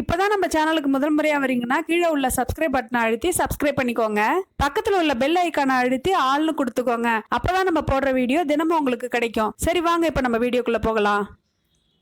இப்போதான் நம்ம சேனலுக்கு முதல் முறையாக வரீங்கன்னா கீழே உள்ள சப்ஸ்கிரைப் பட்டனை அழுத்தி சப்ஸ்கிரைப் பண்ணிக்கோங்க. பக்கத்தில் உள்ள பெல் ஐக்கானை அழுத்தி ஆள்னு கொடுத்துக்கோங்க. அப்போதான் நம்ம போடுற வீடியோ தினமும் உங்களுக்கு கிடைக்கும். சரி வாங்க இப்போ நம்ம வீடியோக்குள்ளே போகலாம்.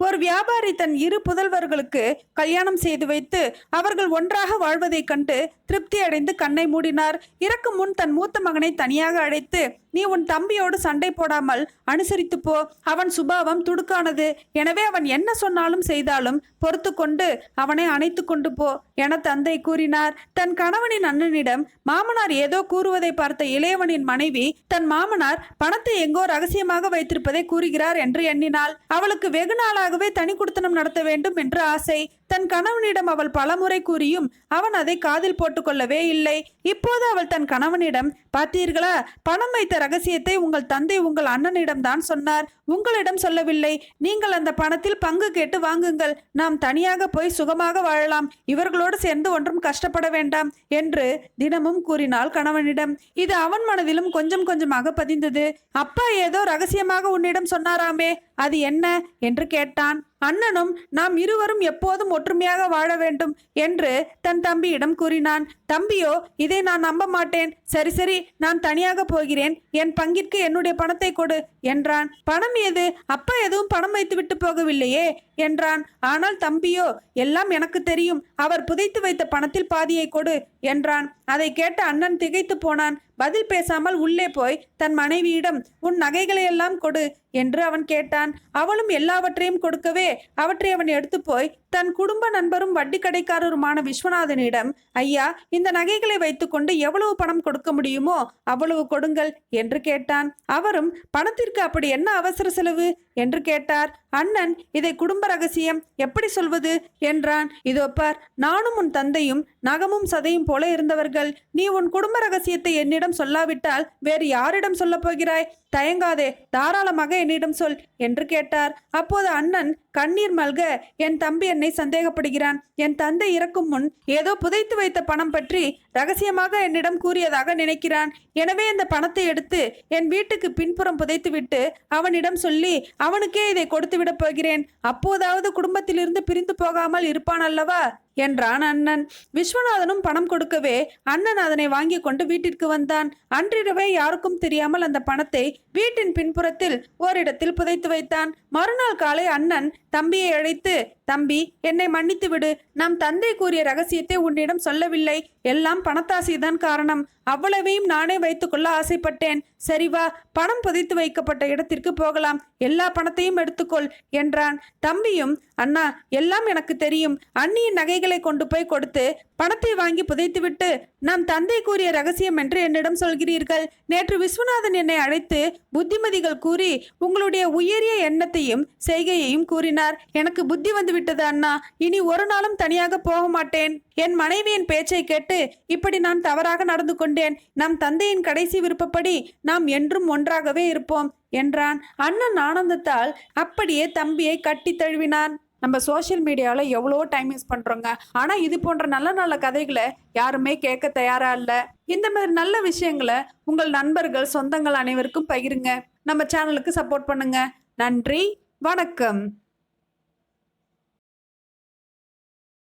ஒரு வியாபாரி தன் இரு புதல்வர்களுக்கு கல்யாணம் செய்து வைத்து அவர்கள் ஒன்றாக வாழ்வதைக் கண்டு திருப்தி அடைந்து கண்ணை மூடினார். இறக்கும் முன் தன் மூத்த மகனை தனியாக அழைத்து நீ உன் தம்பியோடு சண்டை போடாமல் அனுசரித்து போ. அவன் சுபாவம் துடுக்கானது. எனவே அவன் என்ன சொன்னாலும் செய்தாலும் பொறுத்து கொண்டு அவனை அணைத்து கொண்டு போ என தந்தை கூறினார். தன் கணவனின் அண்ணனிடம் மாமனார் ஏதோ கூறுவதை பார்த்த இளையவனின் மனைவி தன் மாமனார் பணத்தை எங்கோ ரகசியமாக வைத்திருப்பதை கூறுகிறார் என்று எண்ணினாள். அவளுக்கு வெகு நாளாகவே தனி குடுத்தனம் நடத்த வேண்டும் என்று ஆசை. தன் கணவனிடம் அவள் பலமுறை கூறியும் அவன் அதை காதில் போட்டுக்கொள்ளவே இல்லை. இப்போது அவள் தன் கணவனிடம் பார்த்தீர்களா பணம் வைத்த ரகசியத்தை உங்கள் தந்தை உங்கள் அண்ணனிடம் தான் சொன்னார். உங்களிடம் சொல்லவில்லை. நீங்கள் அந்த பணத்தில் பங்கு கேட்டு வாங்குங்கள். நாம் தனியாக போய் சுகமாக வாழலாம். இவர்களோடு சேர்ந்து ஒன்றும் கஷ்டப்பட வேண்டாம் என்று தினமும் கூறினாள் கணவனிடம். இது அவன் மனதிலும் கொஞ்சம் கொஞ்சமாக பதிந்தது. அப்பா ஏதோ ரகசியமாக உன்னிடம் சொன்னாராமே. அது என்ன? என்று கேட்டான். அண்ணனும் நாம் இருவரும் எப்போதும் ஒற்றுமையாக வாழ வேண்டும் என்று தன் தம்பியிடம் கூறினான். தம்பியோ இதை நான் நம்ப மாட்டேன். சரி சரி நான் தனியாக போகிறேன். என் பங்கிற்கு என்னுடைய பணத்தை கொடு. என்றான். பணம் எது? அப்பா எதுவும் பணம் வைத்து விட்டு போகவில்லையே? என்றான். ஆனால் தம்பியோ எல்லாம் எனக்கு தெரியும். அவர் புதைத்து வைத்த பணத்தில் பாதியை கொடு என்றான். அதை கேட்ட அண்ணன் திகைத்து போனான். பதில் பேசாமல் உள்ளே போய் தன் மனைவியிடம் உன் நகைகளை எல்லாம் கொடு என்று அவன் கேட்டான். அவளும் எல்லாவற்றையும் கொடுக்கவே அவற்றை அவன் எடுத்து போய் தன் குடும்ப நண்பரும் வட்டி கடைக்காரருமான விஸ்வநாதனிடம் ஐயா இந்த நகைகளை வைத்துக்கொண்டு எவ்வளவு பணம் கொடுக்க முடியுமோ அவ்வளவு கொடுங்கள் என்று கேட்டான். அவரும் பணத்திற்கு அப்படி என்ன அவசர செலவு? என்று கேட்டார். அண்ணன் இதை குடும்ப ரகசியம் எப்படி சொல்வது? என்றான். இதோ பார் நானும் உன் தந்தையும் நகமும் சதையும் போல இருந்தவர்கள். நீ உன் குடும்ப ரகசியத்தை என்னிடம் சொல்லாவிட்டால் வேறு யாரிடம் சொல்லப் போகிறாய்? தயங்காதே தாராளமாக என்னிடம் சொல் என்று கேட்டார். அப்போது அண்ணன் கண்ணீர் மல்க என் தம்பி என்னை சந்தேகப்படுகிறான். என் தந்தை இறக்கும் முன் ஏதோ புதைத்து வைத்த பணம் பற்றி ரகசியமாக என்னிடம் கூறியதாக நினைக்கிறான். எனவே இந்த பணத்தை எடுத்து என் வீட்டுக்கு பின்புறம் புதைத்துவிட்டு அவனிடம் சொல்லி அவனுக்கே இதை கொடுத்து விடப் போகிறேன். அப்போதாவது குடும்பத்திலிருந்து பிரிந்து போகாமல் இருப்பான் அல்லவா? என்றான் அண்ணன். விஸ்வநாதனும் பணம் கொடுக்கவே அண்ணன் அதனை வாங்கி கொண்டு வீட்டிற்கு வந்தான். அன்றிரவே யாருக்கும் தெரியாமல் அந்த பணத்தை வீட்டின் பின்புறத்தில் ஓரிடத்தில் புதைத்து வைத்தான். மறுநாள் காலை அண்ணன் தம்பியை அழைத்து தம்பி என்னை மன்னித்து விடு. நம் தந்தை கூறிய ரகசியத்தை உன்னிடம் சொல்லவில்லை. எல்லாம் பணத்தாசைதான் காரணம். அவ்வளவையும் நானே வைத்துக்கொள்ள ஆசைப்பட்டேன். சரி வா பணம் புதைத்து வைக்கப்பட்ட இடத்திற்கு போகலாம். எல்லா பணத்தையும் எடுத்துக்கொள் என்றான். தம்பியும் அண்ணா எல்லாம் எனக்கு தெரியும். அண்ணியின் கைகளை கொண்டு போய் கொடுத்து பணத்தை வாங்கி புதைத்துவிட்டு நம் தந்தை கூறிய ரகசியம் என்று என்னிடம் சொல்கிறீர்கள். நேற்று விஸ்வநாதன் என்னை அழைத்து புத்திமதிகள் கூறி உங்களுடைய உயரிய எண்ணத்தையும் செய்கையையும் கூறினார். எனக்கு புத்தி வந்து விட்டது அண்ணா. இனி ஒரு நாளும் தனியாக போக மாட்டேன். என் மனைவியின் பேச்சை கேட்டு இப்படி நான் தவறாக நடந்து கொண்டேன். நம் தந்தையின் கடைசி விருப்பப்படி நாம் என்றும் ஒன்றாகவே இருப்போம் என்றான். அண்ணன் ஆனந்தத்தால் அப்படியே தம்பியை கட்டி தழுவினான். நம்ம சோஷியல் மீடியாவில் எவ்வளோ டைம் யூஸ் பண்ணுறோங்க ஆனால் இது போன்ற நல்ல நல்ல கதைகளை யாருமே கேட்க தயாராக இல்லை. இந்த மாதிரி நல்ல விஷயங்களை உங்கள் நண்பர்கள் சொந்தங்கள் அனைவருக்கும் பகிருங்க. நம்ம சேனலுக்கு சப்போர்ட் பண்ணுங்க. நன்றி வணக்கம்.